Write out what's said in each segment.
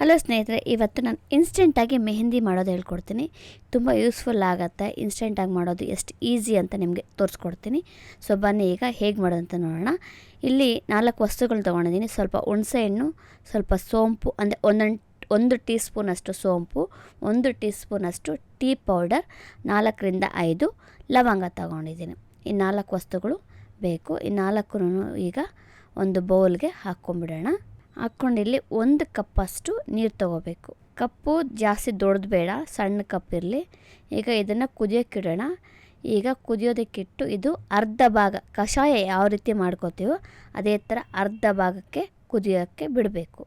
Hello ಸ್ನೇಹಿತರೆ, ಇವತ್ತು ನಾನು ಇನ್ಸ್ಟೆಂಟಾಗಿ ಮೆಹಂದಿ ಮಾಡೋದು ಹೇಳ್ಕೊಡ್ತೀನಿ. ತುಂಬ ಯೂಸ್ಫುಲ್ ಆಗುತ್ತೆ. ಇನ್ಸ್ಟೆಂಟಾಗಿ ಮಾಡೋದು ಎಷ್ಟು ಈಸಿ ಅಂತ ನಿಮಗೆ ತೋರಿಸ್ಕೊಡ್ತೀನಿ. ಸೊ ಬನ್ನಿ ಈಗ ಹೇಗೆ ಮಾಡೋದು ಅಂತ ನೋಡೋಣ. ಇಲ್ಲಿ ನಾಲ್ಕು ವಸ್ತುಗಳು ತೊಗೊಂಡಿದ್ದೀನಿ. ಸ್ವಲ್ಪ ಹುಣಸೆ ಹಣ್ಣು, ಸ್ವಲ್ಪ ಸೋಂಪು, ಅಂದರೆ ಒಂದೊಂದು, ಒಂದು ಟೀ ಸ್ಪೂನಷ್ಟು ಸೋಂಪು, ಒಂದು ಟೀ ಸ್ಪೂನಷ್ಟು ಟೀ ಪೌಡರ್, ನಾಲ್ಕರಿಂದ ಐದು ಲವಂಗ ತಗೊಂಡಿದ್ದೀನಿ. ಈ ನಾಲ್ಕು ವಸ್ತುಗಳು ಬೇಕು. ಈ ನಾಲ್ಕು ಈಗ ಒಂದು ಬೌಲ್ಗೆ ಹಾಕ್ಕೊಂಬಿಡೋಣ ಹಾಕ್ಕೊಂಡು ಇಲ್ಲಿ ಒಂದು ಕಪ್ಪಷ್ಟು ನೀರು ತಗೋಬೇಕು. ಕಪ್ಪು ಜಾಸ್ತಿ ದೊಡ್ಡದು ಬೇಡ, ಸಣ್ಣ ಕಪ್ ಇರಲಿ. ಈಗ ಇದನ್ನು ಕುದಿಯೋಕ್ಕಿಡೋಣ ಈಗ ಕುದಿಯೋದಕ್ಕಿಟ್ಟು ಇದು ಅರ್ಧ ಭಾಗ ಕಷಾಯ ಯಾವ ರೀತಿ ಮಾಡ್ಕೋತೀವೋ ಅದೇ ಥರ ಅರ್ಧ ಭಾಗಕ್ಕೆ ಕುದಿಯೋಕ್ಕೆ ಬಿಡಬೇಕು.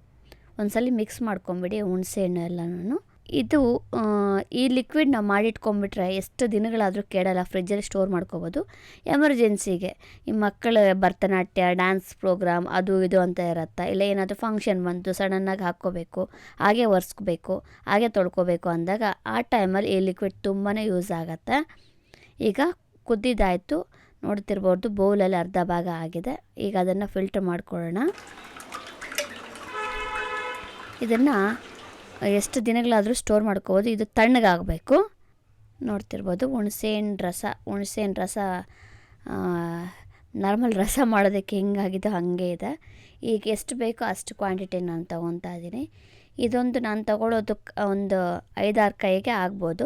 ಒಂದು ಸಲ ಮಿಕ್ಸ್ ಮಾಡ್ಕೊಂಬಿಡಿ, ಹುಣಸೆ ಹಣ್ಣು ಎಲ್ಲನೂ ಇದು ಈ ಲಿಕ್ವಿಡ್ ನಾವು ಮಾಡಿಟ್ಕೊಂಡ್ಬಿಟ್ರೆ ಎಷ್ಟು ದಿನಗಳಾದರೂ ಕೇಳಲ್ಲ ಫ್ರಿಜ್ಜಲ್ಲಿ ಸ್ಟೋರ್ ಮಾಡ್ಕೋಬೋದು. ಎಮರ್ಜೆನ್ಸಿಗೆ ಈ ಮಕ್ಕಳ ಭರತನಾಟ್ಯ ಡ್ಯಾನ್ಸ್ ಪ್ರೋಗ್ರಾಮ್ ಅದು ಇದು ಅಂತ ಇರುತ್ತೆ? ಇಲ್ಲ ಏನಾದರೂ ಫಂಕ್ಷನ್ ಬಂತು ಸಡನ್ನಾಗಿ ಹಾಕ್ಕೋಬೇಕು, ಹಾಗೆ ಒರೆಸ್ಕೋಬೇಕು, ಹಾಗೆ ತೊಳ್ಕೋಬೇಕು ಅಂದಾಗ ಆ ಟೈಮಲ್ಲಿ ಈ ಲಿಕ್ವಿಡ್ ತುಂಬಾ ಯೂಸ್ ಆಗುತ್ತೆ. ಈಗ ಕುದ್ದಿದ್ದಾಯಿತು, ನೋಡ್ತಿರ್ಬೋದು, ಬೌಲಲ್ಲಿ ಅರ್ಧ ಭಾಗ ಆಗಿದೆ. ಈಗ ಅದನ್ನು ಫಿಲ್ಟರ್ ಮಾಡ್ಕೊಳ್ಳೋಣ. ಇದನ್ನು ಎಷ್ಟು ದಿನಗಳಾದರೂ ಸ್ಟೋರ್ ಮಾಡ್ಕೋಬೋದು. ಇದು ತಣ್ಣಗಾಗಬೇಕು. ನೋಡ್ತಿರ್ಬೋದು. ಹುಣಸೆಹಣ್ಣು ರಸ ಹುಣಸೆಹಣ್ಣು ರಸ ನಾರ್ಮಲ್ ರಸ ಮಾಡೋದಕ್ಕೆ ಹೆಂಗಾಗಿದೆ ಹಾಗೆ ಇದೆ. ಈಗ ಎಷ್ಟು ಬೇಕೋ ಅಷ್ಟು ಕ್ವಾಂಟಿಟಿ ನಾನು ತೊಗೊತಾ ಇದ್ದೀನಿ. ಇದೊಂದು ನಾನು ತಗೊಳ್ಳೋದು ಒಂದು ಐದಾರು ಕೈಗೆ ಆಗ್ಬೋದು.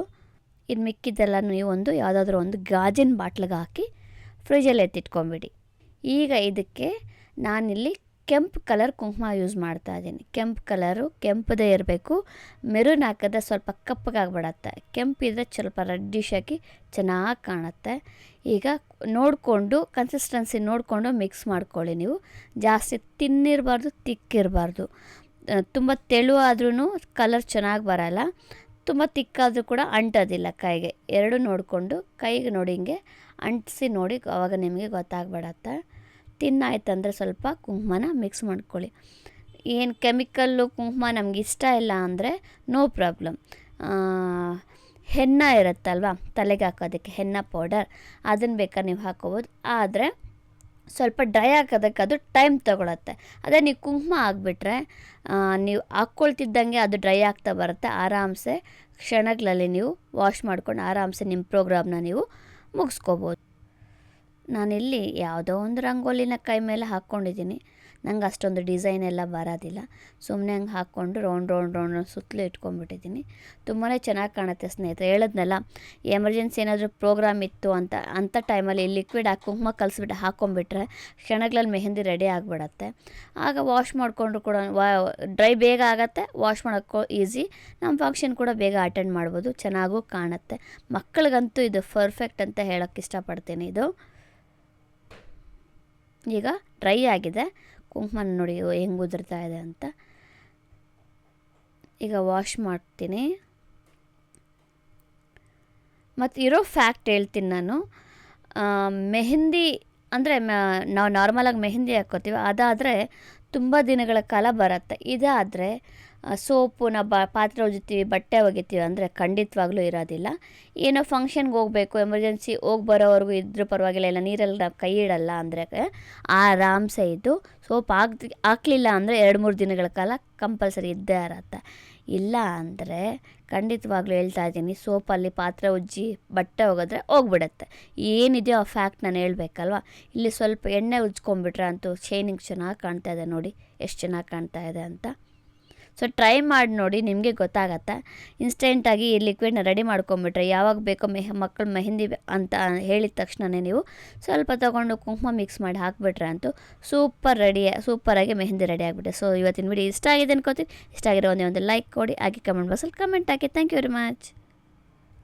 ಇದು ಮಿಕ್ಕಿದ್ದೆಲ್ಲ ನೀವು ಒಂದು ಯಾವುದಾದ್ರೂ ಒಂದು ಗಾಜಿನ ಬಾಟ್ಲಿಗೆ ಹಾಕಿ ಫ್ರಿಜ್ಜಲ್ಲಿ ಎತ್ತಿಟ್ಕೊಂಬಿಡಿ. ಈಗ ಇದಕ್ಕೆ ನಾನಿಲ್ಲಿ ಕೆಂಪು ಕಲರ್ ಕುಂಕುಮ ಯೂಸ್ ಮಾಡ್ತಾ ಇದ್ದೀನಿ. ಕೆಂಪು ಕಲರು, ಕೆಂಪದೇ ಇರಬೇಕು. ಮೆರೂನ್ ಹಾಕಿದ್ರೆ ಸ್ವಲ್ಪ ಕಪ್ಪಗಾಗ್ಬಿಡತ್ತೆ. ಕೆಂಪಿದ್ರೆ ಸ್ವಲ್ಪ ರೆಡ್ಡಿಶ್ ಆಗಿ ಚೆನ್ನಾಗಿ ಕಾಣುತ್ತೆ. ಈಗ ನೋಡಿಕೊಂಡು ಕನ್ಸಿಸ್ಟೆನ್ಸಿ ನೋಡಿಕೊಂಡು ಮಿಕ್ಸ್ ಮಾಡ್ಕೊಳ್ಳಿ ನೀವು. ಜಾಸ್ತಿ ತಿನ್ನಿರಬಾರ್ದು, ತಿಕ್ಕಿರಬಾರ್ದು. ತುಂಬ ತೆಳುವಾದ್ರೂ ಕಲರ್ ಚೆನ್ನಾಗಿ ಬರಲ್ಲ. ತುಂಬ ತಿಕ್ಕಾದರೂ ಕೂಡ ಅಂಟೋದಿಲ್ಲ ಕೈಗೆ. ಎರಡು ನೋಡಿಕೊಂಡು, ಕೈಗೆ ನೋಡಿ ಹಿಂಗೆ ಅಂಟಿಸಿ ನೋಡಿ, ಅವಾಗ ನಿಮಗೆ ಗೊತ್ತಾಗ್ಬಿಡತ್ತೆ. ತಿನ್ನಾಯ್ತಂದರೆ ಸ್ವಲ್ಪ ಕುಂಕುಮನ ಮಿಕ್ಸ್ ಮಾಡ್ಕೊಳ್ಳಿ. ಏನು ಕೆಮಿಕಲ್ಲು ಕುಂಕುಮ ನಮ್ಗೆ ಇಷ್ಟ ಇಲ್ಲ ಅಂದರೆ ನೋ ಪ್ರಾಬ್ಲಮ್ ಹೆನ್ನ ಇರುತ್ತಲ್ವ, ತಲೆಗೆ ಹಾಕೋದಕ್ಕೆ ಹೆನ್ನ ಪೌಡರ್ ಅದನ್ನು ಬೇಕಾದ್ರೆ ನೀವು ಹಾಕೋಬೋದು. ಆದರೆ ಸ್ವಲ್ಪ ಡ್ರೈ ಹಾಕೋದಕ್ಕೆ ಅದು ಟೈಮ್ ತೊಗೊಳತ್ತೆ. ಅದೇ ನೀವು ಕುಂಕುಮ ಆಗಿಬಿಟ್ರೆ ನೀವು ಹಾಕ್ಕೊಳ್ತಿದ್ದಂಗೆ ಅದು ಡ್ರೈ ಆಗ್ತಾ ಬರುತ್ತೆ. ಆರಾಮ್ಸೆ ಕ್ಷಣಗಳಲ್ಲಿ ನೀವು ವಾಶ್ ಮಾಡ್ಕೊಂಡು ಆರಾಮ್ಸೆ ನಿಮ್ಮ ಪ್ರೋಗ್ರಾಮ್ನ ನೀವು ಮುಗಿಸ್ಕೋಬೋದು. ನಾನಿಲ್ಲಿ ಯಾವುದೋ ಒಂದು ರಂಗೋಲಿನ ಕೈ ಮೇಲೆ ಹಾಕ್ಕೊಂಡಿದ್ದೀನಿ. ನಂಗೆ ಅಷ್ಟೊಂದು ಡಿಸೈನ್ ಎಲ್ಲ ಬರೋದಿಲ್ಲ. ಸುಮ್ಮನೆ ಹಂಗೆ ಹಾಕ್ಕೊಂಡು ರೌಂಡ್ ರೌಂಡ್ ರೌಂಡ್ ಸುತ್ತಲೂ ಇಟ್ಕೊಂಡ್ಬಿಟ್ಟಿದ್ದೀನಿ. ತುಂಬಾ ಚೆನ್ನಾಗಿ ಕಾಣುತ್ತೆ ಸ್ನೇಹಿತರೆ. ಹೇಳದ್ನಲ್ಲ, ಎಮರ್ಜೆನ್ಸಿ ಏನಾದರೂ ಪ್ರೋಗ್ರಾಮ್ ಇತ್ತು ಅಂತ ಅಂಥ ಟೈಮಲ್ಲಿ ಲಿಕ್ವಿಡ್ ಹಾಕಿ ಕುಂಕುಮ ಕಲಿಸ್ಬಿಟ್ಟು ಹಾಕ್ಕೊಂಬಿಟ್ರೆ ಕ್ಷಣಗಳಲ್ಲಿ ಮೆಹಂದಿ ರೆಡಿ ಆಗಿಬಿಡತ್ತೆ. ಆಗ ವಾಶ್ ಮಾಡಿಕೊಂಡ್ರು ಕೂಡ, ವಾ ಡ್ರೈ ಬೇಗ ಆಗುತ್ತೆ ವಾಶ್ ಮಾಡೋಕ್ಕೂ ಈಸಿ ನಮ್ಮ ಫಂಕ್ಷನ್ ಕೂಡ ಬೇಗ ಅಟೆಂಡ್ ಮಾಡ್ಬೋದು. ಚೆನ್ನಾಗೂ ಕಾಣುತ್ತೆ. ಮಕ್ಕಳಿಗಂತೂ ಇದು ಪರ್ಫೆಕ್ಟ್ ಅಂತ ಹೇಳೋಕ್ಕೆ ಇಷ್ಟಪಡ್ತೀನಿ. ಇದು ಈಗ ಡ್ರೈ ಆಗಿದೆ. ಕುಂಕುಮ ನೋಡಿ ಹೆಂಗೆ ಉದುರ್ತಾ ಇದೆ ಅಂತ. ಈಗ ವಾಶ್ ಮಾಡ್ತೀನಿ. ಮತ್ತು ಇರೋ ಫ್ಯಾಕ್ಟ್ ಹೇಳ್ತೀನಿ ನಾನು. ಮೆಹಂದಿ ಅಂದರೆ ನಾವು ನಾರ್ಮಲಾಗಿ ಮೆಹಂದಿ ಹಾಕ್ಕೋತೀವಿ, ಅದಾದರೆ ತುಂಬ ದಿನಗಳ ಕಾಲ ಬರುತ್ತೆ. ಇದಾದರೆ ಸೋಪು ನಾವು ಬಾ, ಪಾತ್ರೆ ಒಗಿತೀವಿ, ಬಟ್ಟೆ ಒಗಿತೀವಿ ಅಂದರೆ ಖಂಡಿತವಾಗ್ಲೂ ಇರೋದಿಲ್ಲ. ಏನೋ ಫಂಕ್ಷನ್ಗೆ ಹೋಗಬೇಕು ಎಮರ್ಜೆನ್ಸಿ ಹೋಗಿ ಬರೋವರೆಗೂ ಇದ್ರೂ ಪರವಾಗಿಲ್ಲ, ಇಲ್ಲ ನೀರಲ್ಲಿ ನಾವು ಕೈ ಇಡಲ್ಲ ಅಂದರೆ, ಆರಾಮ್ಸೆ ಇದ್ದು ಸೋಪ್ ಹಾಕ್ ಹಾಕ್ಲಿಲ್ಲ ಅಂದರೆ ಎರಡು ಮೂರು ದಿನಗಳ ಕಾಲ ಕಂಪಲ್ಸರಿ ಇದ್ದೇ ಇರತ್ತೆ. ಇಲ್ಲ ಅಂದರೆ ಖಂಡಿತವಾಗ್ಲೂ ಹೇಳ್ತಾ ಇದ್ದೀನಿ, ಸೋಪಲ್ಲಿ ಪಾತ್ರೆ ಉಜ್ಜಿ, ಬಟ್ಟೆ ಒಗೆದ್ರೆ ಹೋಗ್ಬಿಡತ್ತೆ. ಏನಿದೆಯೋ ಆ ಫ್ಯಾಕ್ಟ್ ನಾನು ಹೇಳಬೇಕಲ್ವಾ? ಇಲ್ಲಿ ಸ್ವಲ್ಪ ಎಣ್ಣೆ ಉಜ್ಕೊಂಡ್ಬಿಟ್ರೆ ಅಂತೂ ಶೈನಿಂಗ್ ಚೆನ್ನಾಗಿ ಕಾಣ್ತಾ ಇದೆ ನೋಡಿ, ಎಷ್ಟು ಚೆನ್ನಾಗಿ ಕಾಣ್ತಾ ಇದೆ ಅಂತ. ಸೊ ಟ್ರೈ ಮಾಡಿ ನೋಡಿ, ನಿಮಗೆ ಗೊತ್ತಾಗತ್ತೆ. ಇನ್ಸ್ಟೆಂಟಾಗಿ ಈ ಲಿಕ್ವಿಡ್ನ ರೆಡಿ ಮಾಡ್ಕೊಂಬಿಟ್ರೆ ಯಾವಾಗ ಬೇಕೋ ಮೆಹ ಮಕ್ಕಳು ಮೆಹಂದಿ ಅಂತ ಹೇಳಿದ ತಕ್ಷಣವೇ ನೀವು ಸ್ವಲ್ಪ ತೊಗೊಂಡು ಕುಂಕುಮ ಮಿಕ್ಸ್ ಮಾಡಿ ಹಾಕ್ಬಿಟ್ರೆ ಅಂತೂ ಸೂಪರ್ ರೆಡಿ ಸೂಪರಾಗಿ ಮೆಹಂದಿ ರೆಡಿ ಆಗಿಬಿಟ್ಟೆ ಸೊ ಇವತ್ತಿನ ವಿಡಿಯೋ ಇಷ್ಟ ಆಗಿದೆ ಅನ್ಕೋತೀನಿ. ಇಷ್ಟ ಆಗಿರೋ ಒಂದೇ ಒಂದು ಲೈಕ್ ಕೊಡಿ. ಹಾಗೆ ಕಮೆಂಟ್ ಬಾಕ್ಸಲ್ಲಿ comment hockey. Thank you very much